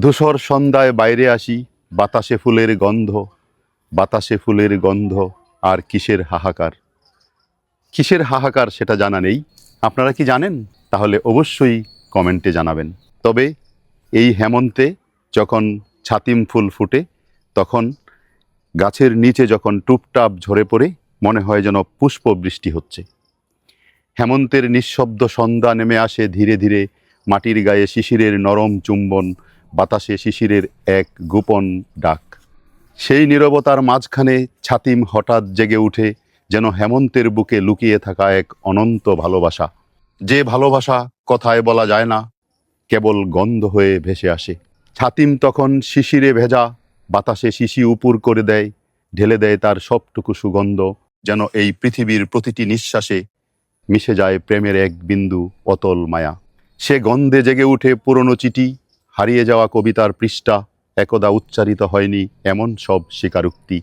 ধূসর সন্ধ্যায় বাইরে আসি, বাতাসে ফুলের গন্ধ, বাতাসে ফুলের গন্ধ, আর কিসের হাহাকার? কিসের হাহাকার সেটা জানা নেই। আপনারা কি জানেন? তাহলে অবশ্যই কমেন্টে জানাবেন। তবে এই হেমন্তে যখন ছাতিম ফুল ফুটে, তখন গাছের নিচে যখন টুপটাপ ঝরে পড়ে, মনে হয় যেন পুষ্প বৃষ্টি হচ্ছে। হেমন্তের নিঃশব্দ সন্ধ্যা নেমে আসে ধীরে ধীরে, মাটির গায়ে শিশিরের নরম চুম্বন বাতাসে শিশিরের এক গোপন ডাক। সেই নীরবতার মাঝখানে ছাতিম হঠাৎ জেগে উঠে যেন হেমন্তের বুকে লুকিয়ে থাকা এক অনন্ত ভালোবাসা। যে ভালোবাসা কথায় বলা যায় না, কেবল গন্ধ হয়ে ভেসে আসে। ছাতিম তখন শিশিরে ভেজা, বাতাসে শিশি উপুর করে দেয়, ঢেলে দেয় তার সবটুকু সুগন্ধ, যেন এই পৃথিবীর প্রতিটি নিঃশ্বাসে মিশে যায় প্রেমের এক বিন্দু অতল মায়া। সে গন্ধে জেগে উঠে পুরনো চিঠি হারিয়ে যাওয়া কবিতার পৃষ্ঠা একদা উচ্চারিত হয়নি এমন সব স্বীকারোক্তি।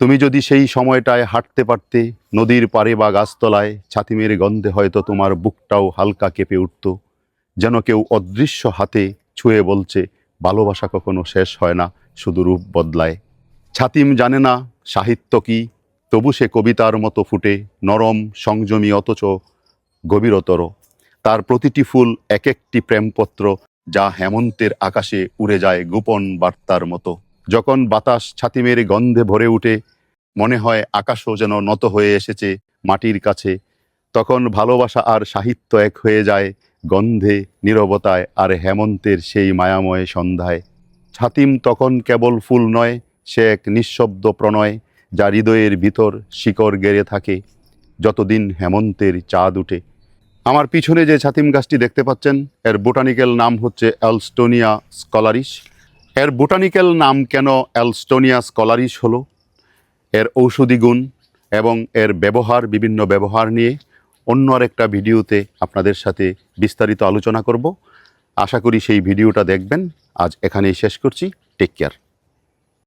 তুমি যদি সেই সময়টায় হাঁটতে পারতে, নদীর পাড়ে বা গাছতলায় ছাতিমের গন্ধে হয়তো তোমার বুকটাও হালকা কেঁপে উঠত। যেন কেউ অদৃশ্য হাতে ছুঁয়ে বলছে, ভালোবাসা কখনো শেষ হয় না, শুধু রূপ বদলায়। ছাতিম জানে না সাহিত্য কি, তবু সে কবিতার মতো ফুটে, নরম, সংযমী অথচ গভীরতর। তার প্রতিটি ফুল এক একটি প্রেমপত্র যা হেমন্তের আকাশে উড়ে যায় গোপন বার্তার মতো। যখন বাতাস ছাতিমের গন্ধে ভরে উঠে, মনে হয় আকাশও যেন নত হয়ে এসেছে মাটির কাছে, তখন ভালোবাসা আর সাহিত্য এক হয়ে যায় গন্ধে, নীরবতায় আর হেমন্তের সেই মায়াময় সন্ধ্যায়। ছাতিম তখন কেবল ফুল নয়, সে এক নিঃশব্দ প্রণয়, যা হৃদয়ের ভিতর শিকড় গেড়ে থাকে, যতদিন হেমন্তের চাঁদ উঠে। আমার পিছনে যে ছাতিম গাছটি দেখতে পাচ্ছেন, এর বোটানিক্যাল নাম হচ্ছে অ্যালস্টোনিয়া স্কলারিস। এর বোটানিক্যাল নাম কেন অ্যালস্টোনিয়া স্কলারিস হলো? এর ঔষধি গুণ এবং এর ব্যবহার, বিভিন্ন ব্যবহার নিয়ে অন্য আরেকটা ভিডিওতে আপনাদের সাথে বিস্তারিত আলোচনা করব। আশা করি সেই ভিডিওটা দেখবেন। আজ এখানেই শেষ করছি। Take care